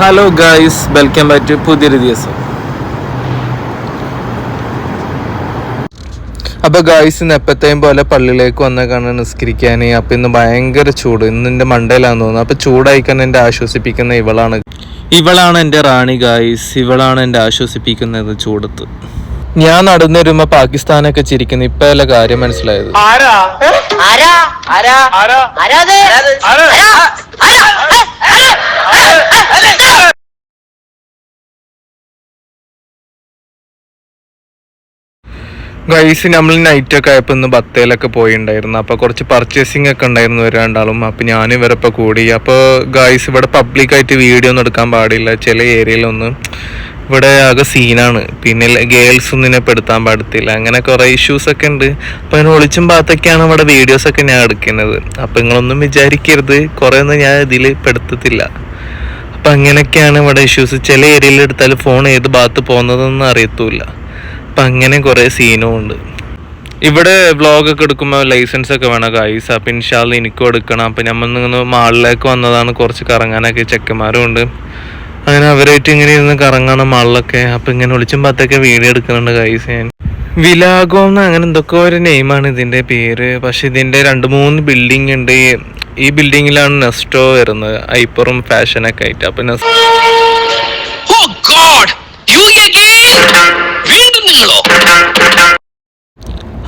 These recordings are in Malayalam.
Hello guys welcome back to പുതിയൊരു ദിവസം അപ്പൊ ഗായ്സ് ഇന്ന് എപ്പോഴത്തെയും പോലെ പള്ളിയിലേക്ക് വന്നേക്കാണ് നിസ്കരിക്കാൻ അപ്പൊ ഇന്ന് ഭയങ്കര ചൂട്. ഇന്ന് എന്റെ മണ്ടയിലാന്ന് തോന്നുന്നു. അപ്പൊ ചൂടായിക്കാൻ എന്റെ ആശ്വസിപ്പിക്കുന്ന ഇവളാണ്. ഇവളാണ് എന്റെ റാണി ഗായ്സ് ഇവളാണ് എന്റെ ആശ്വസിപ്പിക്കുന്നത് ചൂടത്ത്. ഞാൻ നടന്നു വരുമ്പോ പാകിസ്ഥാനൊക്കെ ചിരിക്കുന്നു. ഇപ്പൊ അല്ല കാര്യം മനസ്സിലായത്. ഗൈസ് നമ്മൾ നൈറ്റ് ഒക്കെ ആയപ്പോൾ ഇന്ന് ബത്തേലൊക്കെ പോയിണ്ടായിരുന്നു. അപ്പോൾ കുറച്ച് പർച്ചേസിംഗ് ഒക്കെ ഉണ്ടായിരുന്നു ഇവർ രണ്ടാളും. അപ്പോൾ ഞാൻ ഇവരപ്പോൾ കൂടി. അപ്പോൾ ഗൈസ് ഇവിടെ പബ്ലിക്കായിട്ട് വീഡിയോ ഒന്നും എടുക്കാൻ പാടില്ല. ചില ഏരിയയിലൊന്നും ഇവിടെ ആകെ സീനാണ് പിന്നെ ഗേൾസ് ഒന്നും ഇതിനെ പെടുത്താൻ പാടത്തില്ല. അങ്ങനെ കുറേ ഇഷ്യൂസ് ഒക്കെ ഉണ്ട് അപ്പോൾ അതിന് ഒളിച്ചും ഭാഗത്തൊക്കെയാണ് ഇവിടെ വീഡിയോസ് ഒക്കെ ഞാൻ എടുക്കുന്നത്. അപ്പോൾ നിങ്ങളൊന്നും വിചാരിക്കരുത്. കുറേ ഒന്നും ഞാൻ ഇതിൽ പെടുത്തത്തില്ല അപ്പം അങ്ങനെയൊക്കെയാണ് ഇവിടെ ഇഷ്യൂസ് ചില ഏരിയയിൽ എടുത്താൽ ഫോൺ ഏത് ഭാഗത്ത് പോകുന്നതെന്ന് അറിയത്തുമില്ല അപ്പം അങ്ങനെ കുറേ സീനും ഉണ്ട്. ഇവിടെ വ്ളോഗൊക്കെ എടുക്കുമ്പോൾ ലൈസൻസ് ഒക്കെ വേണം ഗൈസ് അപ്പം ഇൻഷാൽ എനിക്കും എടുക്കണം. അപ്പം നമ്മൾ ഇങ്ങനെ മാളിലേക്ക് വന്നതാണ് കുറച്ച് കറങ്ങാനൊക്കെ ചെക്കന്മാരും ഉണ്ട്. അങ്ങനെ അവരായിട്ട് ഇങ്ങനെ ഇരുന്ന് കറങ്ങണം മാളിലൊക്കെ. അപ്പം ഇങ്ങനെ ഒളിച്ചും പത്തൊക്കെ വീഡിയോ എടുക്കുന്നുണ്ട് ഗൈസ് ഞാൻ വിലാഗോ എന്ന് അങ്ങനെ എന്തൊക്കെ ഒരു നെയിമാണ് ഇതിന്റെ പേര്. പക്ഷെ ഇതിന്റെ രണ്ട് മൂന്ന് ബിൽഡിംഗ് ഉണ്ട്. ഈ- ബിൽഡിങ്ങിലാണ് നെസ്റ്റോ വരുന്നത്. ഐപ്പറും ഫാഷനൊക്കെ ആയിട്ട്. അപ്പം നെസ്-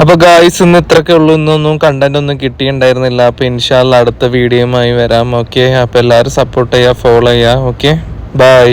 അപ്പൊ ഗായ്സ് ഇന്ന് ഇത്രയൊക്കെ ഉള്ളൂ. ഇന്നൊന്നും കണ്ടന്റ് ഒന്നും കിട്ടിയിട്ടുണ്ടായിരുന്നില്ല. അപ്പൊ ഇൻഷാല്ല അടുത്ത വീഡിയോയുമായി വരാം. ഓക്കെ അപ്പൊ എല്ലാവരും സപ്പോർട്ട് ചെയ്യുക ഫോളോ ചെയ്യുക. Okay bye